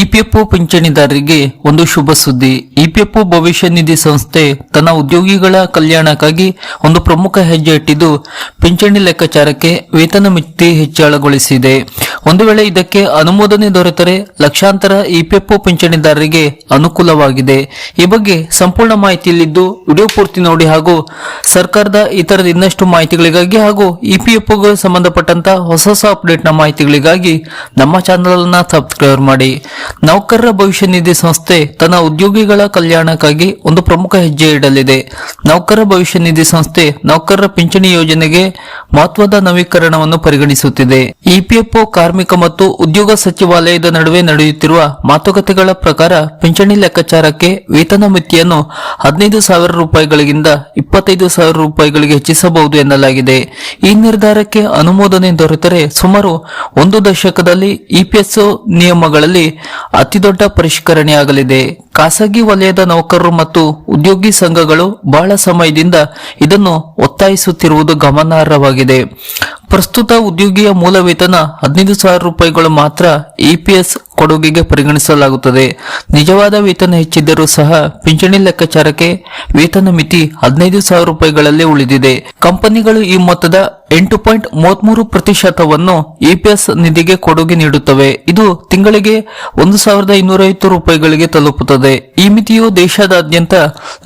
EPFO ಪಿಂಚಣಿದಾರರಿಗೆ ಒಂದು ಶುಭ ಸುದ್ದಿ. EPFO ಭವಿಷ್ಯ ನಿಧಿ ಸಂಸ್ಥೆ ತನ್ನ ಉದ್ಯೋಗಿಗಳ ಕಲ್ಯಾಣಕ್ಕಾಗಿ ಒಂದು ಪ್ರಮುಖ ಹೆಜ್ಜೆ ಇಟ್ಟಿದ್ದು ಪಿಂಚಣಿ ಲೆಕ್ಕಾಚಾರಕ್ಕೆ ವೇತನ ಮಿತಿ ಹೆಚ್ಚಳಗೊಳಿಸಿದೆ. ಒಂದು ವೇಳೆ ಇದಕ್ಕೆ ಅನುಮೋದನೆ ದೊರೆತರೆ ಲಕ್ಷಾಂತರ ಇಪಿಎಫ್ಒ ಪಿಂಚಣಿದಾರರಿಗೆ ಅನುಕೂಲವಾಗಿದೆ. ಈ ಬಗ್ಗೆ ಸಂಪೂರ್ಣ ಮಾಹಿತಿ ಇಲ್ಲಿದ್ದು ವಿಡಿಯೋ ಪೂರ್ತಿ ನೋಡಿ ಹಾಗೂ ಸರ್ಕಾರದ ಇತರ ಇನ್ನಷ್ಟು ಮಾಹಿತಿಗಳಿಗಾಗಿ ಹಾಗೂ ಇಪಿಎಫ್ಒಗೆ ಸಂಬಂಧಪಟ್ಟಂತಹ ಹೊಸ ಹೊಸ ಅಪ್ಡೇಟ್ನ ಮಾಹಿತಿಗಳಿಗಾಗಿ ನಮ್ಮ ಚಾನಲ್ ಅನ್ನು ಸಬ್ಸ್ಕ್ರೈಬ್ ಮಾಡಿ. ನೌಕರರ ಭವಿಷ್ಯ ನಿಧಿ ಸಂಸ್ಥೆ ತನ್ನ ಉದ್ಯೋಗಿಗಳ ಕಲ್ಯಾಣಕ್ಕಾಗಿ ಒಂದು ಪ್ರಮುಖ ಹೆಜ್ಜೆ ಇಡಲಿದೆ. ನೌಕರರ ಭವಿಷ್ಯ ನಿಧಿ ಸಂಸ್ಥೆ ನೌಕರರ ಪಿಂಚಣಿ ಯೋಜನೆಗೆ ಮಹತ್ವದ ನವೀಕರಣವನ್ನು ಪರಿಗಣಿಸುತ್ತಿದೆ. ಇಪಿಎಫ್ಒ ಕಾರ್ಮಿಕ ಮತ್ತು ಉದ್ಯೋಗ ಸಚಿವಾಲಯದ ನಡುವೆ ನಡೆಯುತ್ತಿರುವ ಮಾತುಕತೆಗಳ ಪ್ರಕಾರ ಪಿಂಚಣಿ ಲೆಕ್ಕಾಚಾರಕ್ಕೆ ವೇತನ ಮಿತಿಯನ್ನು ಹದಿನೈದು ಸಾವಿರ ರೂಪಾಯಿಗಳಿಗಿಂತ ಇಪ್ಪತ್ತೈದು ಸಾವಿರ ರೂಪಾಯಿಗಳಿಗೆ ಹೆಚ್ಚಿಸಬಹುದು ಎನ್ನಲಾಗಿದೆ. ಈ ನಿರ್ಧಾರಕ್ಕೆ ಅನುಮೋದನೆ ದೊರೆತರೆ ಸುಮಾರು ಒಂದು ದಶಕದಲ್ಲಿ ಇಪಿಎಸ್ಒ ನಿಯಮಗಳಲ್ಲಿ ಅತಿದೊಡ್ಡ ಪರಿಷ್ಕರಣೆಯಾಗಲಿದೆ. ಖಾಸಗಿ ವಲಯದ ನೌಕರರು ಮತ್ತು ಉದ್ಯೋಗಿ ಸಂಘಗಳು ಬಹಳ ಸಮಯದಿಂದ ಇದನ್ನು ಒತ್ತಾಯಿಸುತ್ತಿರುವುದು ಗಮನಾರ್ಹವಾಗಿದೆ. ಪ್ರಸ್ತುತ ಉದ್ಯೋಗಿಯ ಮೂಲ ವೇತನ ಹದಿನೈದು ಸಾವಿರ ರೂಪಾಯಿಗಳು ಮಾತ್ರ ಇಪಿಎಸ್ ಕೊಡುಗೆಗೆ ಪರಿಗಣಿಸಲಾಗುತ್ತದೆ. ನಿಜವಾದ ವೇತನ ಹೆಚ್ಚಿದ್ದರೂ ಸಹ ಪಿಂಚಣಿ ಲೆಕ್ಕಾಚಾರಕ್ಕೆ ವೇತನ ಮಿತಿ ಹದಿನೈದು ಸಾವಿರ ರೂಪಾಯಿಗಳಲ್ಲೇ ಉಳಿದಿದೆ. ಕಂಪನಿಗಳು ಈ ಮೊತ್ತದ ಎಂಟು ಪಾಯಿಂಟ್ ಮೂವತ್ಮೂರು ಪ್ರತಿಶತವನ್ನು ಇಪಿಎಸ್ ನಿಧಿಗೆ ಕೊಡುಗೆ ನೀಡುತ್ತವೆ. ಇದು ತಿಂಗಳಿಗೆ ಒಂದು ಸಾವಿರದ ಇನ್ನೂರೈವತ್ತು ರೂಪಾಯಿಗಳಿಗೆ ತಲುಪುತ್ತದೆ. ಈ ಮಿತಿಯು ದೇಶದಾದ್ಯಂತ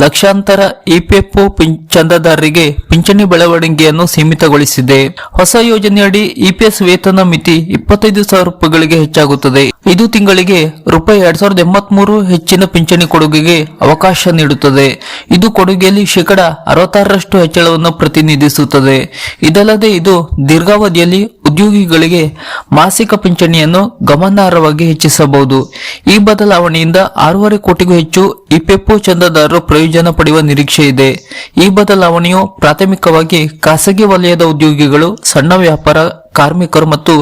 ಲಕ್ಷಾಂತರ ಇಪಿಎಫ್ ಚಂದಾದಾರರಿಗೆ ಪಿಂಚಣಿ ಬೆಳವಣಿಗೆಯನ್ನು ಸೀಮಿತಗೊಳಿಸಿದೆ. ಹೊಸ ಯೋಜನೆಯಡಿ ಇಪಿಎಸ್ ವೇತನ ಮಿತಿ ಇಪ್ಪತ್ತೈದು ಸಾವಿರ ರೂಪಾಯಿಗಳಿಗೆ ಹೆಚ್ಚಾಗುತ್ತದೆ. ಇದು ತಿಂಗಳಿಗೆ ರೂಪಾಯಿ ಎರಡ್ ಸಾವಿರದ ಎಂಬತ್ಮೂರು ಹೆಚ್ಚಿನ ಪಿಂಚಣಿ ಕೊಡುಗೆಗೆ ಅವಕಾಶ ನೀಡುತ್ತದೆ. ಇದು ಕೊಡುಗೆಯಲ್ಲಿ ಶೇಕಡ ಅರವತ್ತಾರರಷ್ಟು ಹೆಚ್ಚಳವನ್ನು ಪ್ರತಿನಿಧಿಸುತ್ತದೆ. ಇದಲ್ಲದೆ ಇದು ದೀರ್ಘಾವಧಿಯಲ್ಲಿ ಉದ್ಯೋಗಿಗಳಿಗೆ ಮಾಸಿಕ ಪಿಂಚಣಿಯನ್ನು ಗಮನಾರ್ಹವಾಗಿ ಹೆಚ್ಚಿಸಬಹುದು. ಈ ಬದಲಾವಣೆಯಿಂದ ಆರೂವರೆ ಕೋಟಿಗೂ ಹೆಚ್ಚು ಇಪೆಪ್ಪು ಚಂದಾದಾರರು ಪ್ರಯೋಜನ ಪಡೆಯುವ ನಿರೀಕ್ಷೆ ಇದೆ. ಈ ಬದಲಾವಣೆಯು ಪ್ರಾಥಮಿಕವಾಗಿ ಖಾಸಗಿ ವಲಯದ ಉದ್ಯೋಗಿಗಳು, ಸಣ್ಣ ವ್ಯಾಪಾರ ಕಾರ್ಮಿಕರು ಮತ್ತು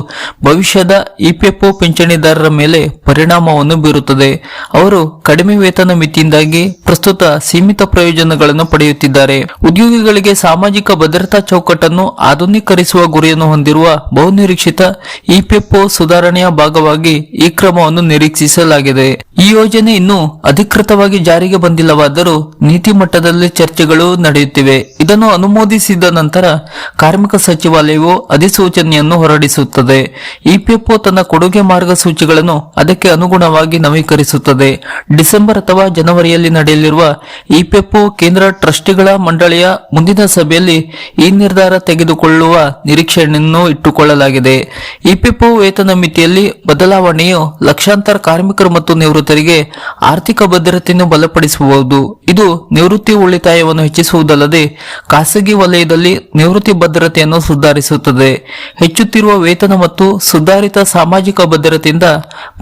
ಭವಿಷ್ಯದ ಇಪಿಎಫ್ಒ ಪಿಂಚಣಿದಾರರ ಮೇಲೆ ಪರಿಣಾಮವನ್ನು ಬೀರುತ್ತದೆ. ಅವರು ಕಡಿಮೆ ವೇತನ ಮಿತಿಯಿಂದಾಗಿ ಪ್ರಸ್ತುತ ಸೀಮಿತ ಪ್ರಯೋಜನಗಳನ್ನು ಪಡೆಯುತ್ತಿದ್ದಾರೆ. ಉದ್ಯೋಗಿಗಳಿಗೆ ಸಾಮಾಜಿಕ ಭದ್ರತಾ ಚೌಕಟ್ಟನ್ನು ಆಧುನೀಕರಿಸುವ ಗುರಿಯನ್ನು ಹೊಂದಿರುವ ಬಹುನಿರೀಕ್ಷಿತ ಇಪಿಎಫ್ಒ ಸುಧಾರಣೆಯ ಭಾಗವಾಗಿ ಈ ಕ್ರಮವನ್ನು ನಿರೀಕ್ಷಿಸಲಾಗಿದೆ. ಈ ಯೋಜನೆ ಇನ್ನೂ ಅಧಿಕೃತವಾಗಿ ಜಾರಿಗೆ ಬಂದಿಲ್ಲವಾದರೂ ನೀತಿ ಮಟ್ಟದಲ್ಲಿ ಚರ್ಚೆಗಳು ನಡೆಯುತ್ತಿವೆ. ಇದನ್ನು ಅನುಮೋದಿಸಿದ ನಂತರ ಕಾರ್ಮಿಕ ಸಚಿವಾಲಯವು ಅಧಿಸೂಚನೆಯನ್ನು ಹೊರಡಿಸುತ್ತದೆ. ಇಪಿಎಫ್ಒ ತನ್ನ ಕೊಡುಗೆ ಮಾರ್ಗಸೂಚಿಗಳನ್ನು ಅದಕ್ಕೆ ಅನುಗುಣವಾಗಿ ನವೀಕರಿಸುತ್ತದೆ. ಡಿಸೆಂಬರ್ ಅಥವಾ ಜನವರಿಯಲ್ಲಿ ನಡೆಯಲಿರುವ ಇಪಿಎಫ್ಒ ಕೇಂದ್ರ ಟ್ರಸ್ಟಿಗಳ ಮಂಡಳಿಯ ಮುಂದಿನ ಸಭೆಯಲ್ಲಿ ಈ ನಿರ್ಧಾರ ತೆಗೆದುಕೊಳ್ಳುವ ನಿರೀಕ್ಷೆಯನ್ನು ಇಟ್ಟುಕೊಳ್ಳಲಾಗಿದೆ. ಇಪಿಎಫ್ಒ ವೇತನ ಮಿತಿಯಲ್ಲಿ ಬದಲಾವಣೆಯು ಲಕ್ಷಾಂತರ ಕಾರ್ಮಿಕರು ಮತ್ತು ನಿವೃತ್ತರಿಗೆ ಆರ್ಥಿಕ ಭದ್ರತೆಯನ್ನು ಬಲಪಡಿಸಬಹುದು ಇದು ನಿವೃತ್ತಿ ಉಳಿತಾಯವನ್ನು ಹೆಚ್ಚಿಸುವುದಲ್ಲದೆ ಖಾಸಗಿ ವಲಯದಲ್ಲಿ ನಿವೃತ್ತಿ ಭದ್ರತೆಯನ್ನು ಸುಧಾರಿಸುತ್ತದೆ. ಹೆಚ್ಚುತ್ತಿರುವ ವೇತನ ಮತ್ತು ಸುಧಾರಿತ ಸಾಮಾಜಿಕ ಭದ್ರತೆಯಿಂದ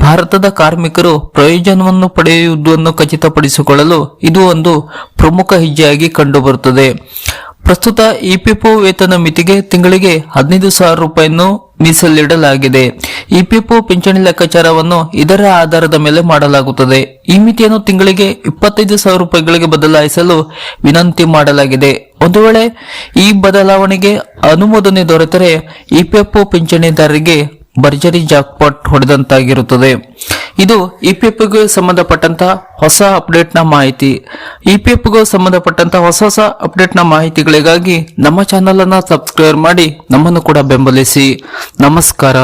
ಭಾರತದ ಕಾರ್ಮಿಕರು ಪ್ರಯೋಜನವನ್ನು ಪಡೆಯುವುದನ್ನು ಖಚಿತಪಡಿಸಿಕೊಳ್ಳಲು ಇದು ಒಂದು ಪ್ರಮುಖ ಹೆಜ್ಜೆಯಾಗಿ ಕಂಡುಬರುತ್ತದೆ. ಪ್ರಸ್ತುತ ಇಪಿಎಫ್ಒ ವೇತನ ಮಿತಿಗೆ ತಿಂಗಳಿಗೆ ಹದಿನೈದು ಸಾವಿರ ರೂಪಾಯಿಯನ್ನು ಮೀಸಲಿಡಲಾಗಿದೆ. ಇಪಿಎಫ್ಒ ಪಿಂಚಣಿ ಲೆಕ್ಕಾಚಾರವನ್ನು ಇದರ ಆಧಾರದ ಮೇಲೆ ಮಾಡಲಾಗುತ್ತದೆ. ಈ ಮಿತಿಯನ್ನು ತಿಂಗಳಿಗೆ ಇಪ್ಪತ್ತೈದು ಸಾವಿರ ರೂಪಾಯಿಗಳಿಗೆ ಬದಲಾಯಿಸಲು ವಿನಂತಿ ಮಾಡಲಾಗಿದೆ. ಒಂದು ವೇಳೆ ಈ ಬದಲಾವಣೆಗೆ ಅನುಮೋದನೆ ದೊರೆತರೆ ಇಪಿಎಫ್ಒ ಪಿಂಚಣಿದಾರರಿಗೆ ಭರ್ಜರಿ ಜಾಕ್ಪಾಟ್ ಹೊಡೆದಂತಾಗಿರುತ್ತದೆ. ಇದು ಇಪಿಎಫ್ಗೆ ಸಂಬಂಧಪಟ್ಟಂತಹ ಹೊಸ ಅಪ್ಡೇಟ್ನ ಮಾಹಿತಿ. ಇಪಿಎಫ್ಗೆ ಸಂಬಂಧಪಟ್ಟಂತಹ ಹೊಸ ಹೊಸ ಅಪ್ಡೇಟ್ನ ಮಾಹಿತಿಗಳಿಗಾಗಿ ನಮ್ಮ ಚಾನೆಲ್ ಅನ್ನ ಸಬ್ಸ್ಕ್ರೈಬ್ ಮಾಡಿ ನಮ್ಮನ್ನು ಕೂಡ ಬೆಂಬಲಿಸಿ. ನಮಸ್ಕಾರ.